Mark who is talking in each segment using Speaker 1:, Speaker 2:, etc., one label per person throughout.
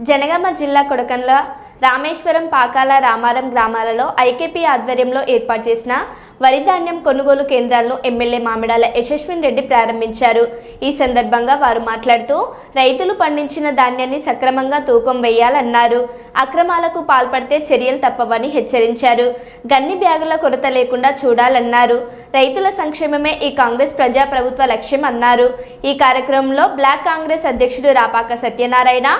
Speaker 1: జనగామ జిల్లా కొడకండ్ల రామేశ్వరం పాకాల రామారం గ్రామాలలో ఐకేపీ ఆధ్వర్యంలో ఏర్పాటు చేసిన వరి ధాన్యం కొనుగోలు కేంద్రాలను ఎమ్మెల్యే మామిడాల యశస్విన్ రెడ్డి ప్రారంభించారు. ఈ సందర్భంగా వారు మాట్లాడుతూ రైతులు పండించిన ధాన్యాన్ని సక్రమంగా తూకం వేయాలన్నారు. అక్రమాలకు పాల్పడితే చర్యలు తప్పవని హెచ్చరించారు. గన్ని బ్యాగుల కొరత లేకుండా చూడాలన్నారు. రైతుల సంక్షేమమే ఈ కాంగ్రెస్ ప్రజాప్రభుత్వ లక్ష్యం అన్నారు. ఈ కార్యక్రమంలో బ్లాక్ కాంగ్రెస్ అధ్యక్షుడు రాపాక సత్యనారాయణ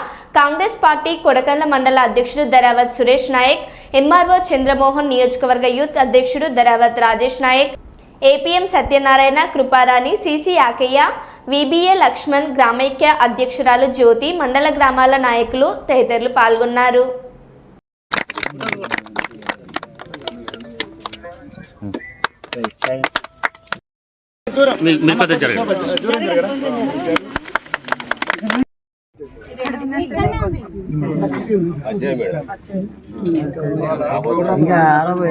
Speaker 1: కాంగ్రెస్ పార్టీ కొడకండ్ల మండల అధ్యక్షుడు ధరావత్ సురేష్ నాయక్ ఎంఆర్ఓ చంద్రమోహన్ నియోజకవర్గ యూత్ అధ్యక్షుడు Dharavath Rajesh Nayak APM Satyanarayana Kruparani CC Yakaiah VBA Laxman గ్రామైక్య అధ్యక్షురాలు జ్యోతి మండల గ్రామాల నాయకులు తదితరులు పాల్గొన్నారు.
Speaker 2: మీ- ఇంకా అరవై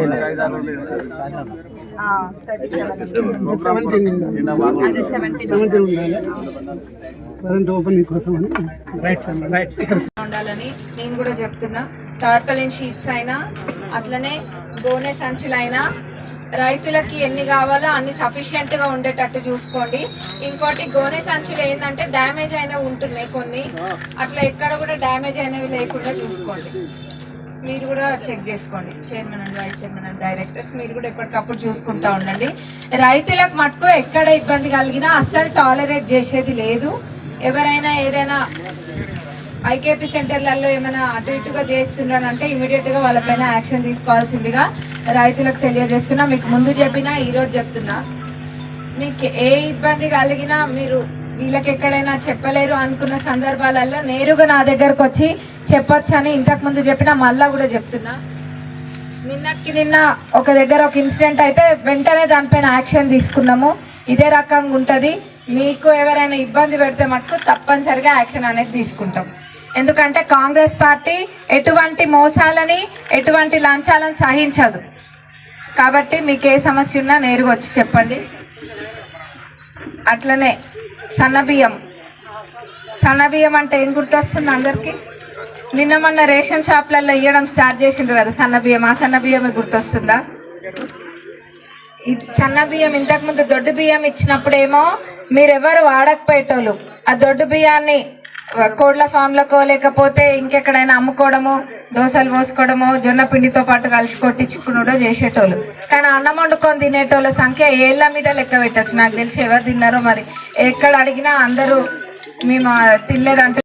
Speaker 3: ప్రజెంట్ ఓపెనింగ్ కోసం రైట్ రైట్
Speaker 4: ఉండాలని నేను కూడా చెప్తున్నా. టార్పలిన్ షీట్స్ అయినా అట్లనే గోనె సంచులైనా రైతులకి ఎన్ని కావాలో అన్ని సఫిషియెంట్గా ఉండేటట్టు చూసుకోండి. ఇంకోటి గోనె సంచులు ఏంటంటే డ్యామేజ్ అయినవి ఉంటున్నాయి కొన్ని. అట్లా ఎక్కడ కూడా డ్యామేజ్ అయినవి లేకుండా చూసుకోండి. మీరు కూడా చెక్ చేసుకోండి. Chairman and vice chairman and directors మీరు కూడా ఎప్పటికప్పుడు చూసుకుంటా ఉండండి. రైతులకు మటుకు ఎక్కడ ఇబ్బంది కలిగినా అస్సలు టాలరేట్ చేసేది లేదు. ఎవరైనా ఏదైనా ఐకేపీ సెంటర్లలో ఏమైనా అటు ఇటుగా చేస్తున్నారంటే ఇమీడియట్గా వాళ్ళపైన యాక్షన్ తీసుకోవాల్సిందిగా రైతులకు తెలియజేస్తున్నా. మీకు ముందు చెప్పినా ఈ రోజు చెప్తున్నా. మీకు ఏ ఇబ్బంది కలిగినా మీరు వీళ్ళకి ఎక్కడైనా చెప్పలేరు అనుకున్న సందర్భాలలో నేరుగా నా దగ్గరకు వచ్చి చెప్పొచ్చు అని ఇంతకు ముందు చెప్పినా మళ్ళా కూడా చెప్తున్నా. నిన్నటికి నిన్న ఒక దగ్గర ఒక ఇన్సిడెంట్ అయితే వెంటనే దానిపైన యాక్షన్ తీసుకున్నాము. ఇదే రకంగా ఉంటుంది. మీకు ఎవరైనా ఇబ్బంది పెడితే మటుకు తప్పనిసరిగా యాక్షన్ అనేది తీసుకుంటాం. ఎందుకంటే కాంగ్రెస్ పార్టీ ఎటువంటి మోసాలని ఎటువంటి లంచాలను సహించదు. కాబట్టి మీకు ఏ సమస్య ఉన్నా నేరుగా వచ్చి చెప్పండి. అట్లనే సన్నబియ్యం. సన్నబియ్యం అంటే ఏం గుర్తొస్తుంది అందరికీ? నిన్న మొన్న రేషన్ షాప్లలో ఇవ్వడం స్టార్ట్ చేసిండ్రు కదా సన్నబియ్యం. ఆ సన్నబియ్యమే గుర్తొస్తుందా? సన్న బియ్యం ఇంతకు ముందు దొడ్డు బియ్యం ఇచ్చినప్పుడేమో మీరెవరు వాడకపోయేటోళ్ళు. ఆ దొడ్డు బియ్యాన్ని ఆ, కోడ్ల ఫామ్లకో లేకపోతే ఇంకెక్కడైనా అమ్ముకోవడము దోశలు పోసుకోవడము జొన్న పిండితో పాటు కలిసి కొట్టించుకున్నాడో చేసేటోళ్ళు. కానీ అన్నం వండుకొని తినేటోళ్ళ సంఖ్య ఏళ్ళ మీద లెక్క పెట్టచ్చు. నాకు తెలిసి ఎవరు తిన్నారో మరి. ఎక్కడ అడిగినా అందరూ మేము తినలేదంటే